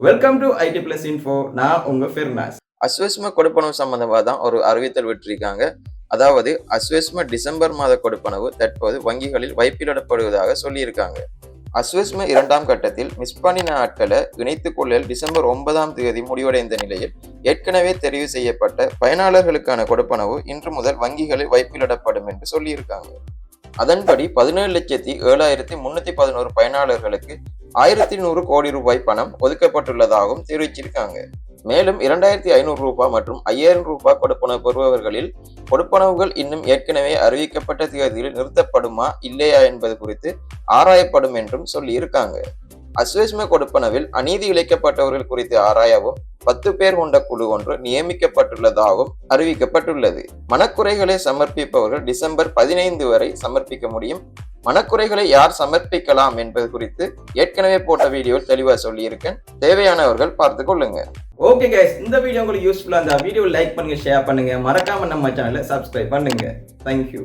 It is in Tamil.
Welcome to IT plus info நான் உங்க ஃபிர்னாஸ் அஸ்வஸ்ம கொடுப்பனவு சம்பந்தமாக தான் ஒரு அறிவித்தல் விட்டிருக்காங்க. அதாவது அஸ்வஸ்ம டிசம்பர் மாத கொடுப்பனவு தற்போது வங்கிகளில் வைப்பிலிடப்படுவதாக சொல்லியிருக்காங்க. அஸ்வஸ்ம இரண்டாம் கட்டத்தில் மிஸ் பண்ணின ஆட்களை இணைத்துக் கொள்ளல் டிசம்பர் ஒன்பதாம் தேதி முடிவடைந்த நிலையில் ஏற்கனவே தெரிவு செய்யப்பட்ட பயனாளர்களுக்கான கொடுப்பனவு இன்று முதல் வங்கிகளில் வைப்பிலிடப்படும் என்று சொல்லியிருக்காங்க. அதன்படி பதினேழு லட்சத்தி ஏழாயிரத்தி முன்னூத்தி பதினோரு பயனாளர்களுக்கு ஆயிரத்தி நூறு கோடி ரூபாய் பணம் ஒதுக்கப்பட்டுள்ளதாகவும் தெரிவிச்சிருக்காங்க. மேலும் இரண்டாயிரத்தி ஐநூறு ரூபாய் மற்றும் ஐயாயிரம் ரூபாய் கொடுப்பனவு பெறுபவர்களில் கொடுப்பனவுகள் இன்னும் ஏற்கனவே அறிவிக்கப்பட்ட தேதியில் நிறுத்தப்படுமா இல்லையா என்பது குறித்து ஆராயப்படும் என்றும் சொல்லியிருக்காங்க. அஸ்வஸ்ம கொடுப்பனவில் அநீதி இழைக்கப்பட்டவர்கள் குறித்து ஆராயவும் பத்து பேர் கொண்ட குழு ஒன்று நியமிக்கப்பட்டுள்ளதாகவும் அறிவிக்கப்பட்டுள்ளது. மனக்குறைகளை சமர்ப்பிப்பவர்கள் டிசம்பர் பதினைந்து வரை சமர்ப்பிக்க முடியும். மனக்குறைகளை யார் சமர்ப்பிக்கலாம் என்பது குறித்து ஏற்கனவே போட்ட வீடியோ தெளிவாக சொல்லியிருக்கேன். தேவையானவர்கள் பார்த்து கொள்ளுங்க. ஓகே கைஸ் இந்த வீடியோ உங்களுக்கு யூஸ்ஃபுல்லாக இருந்தால் வீடியோ லைக் பண்ணுங்க ஷேர் பண்ணுங்க. மறக்காம நம்ம சேனலை சப்ஸ்கிரைப் பண்ணுங்க. தேங்க்யூ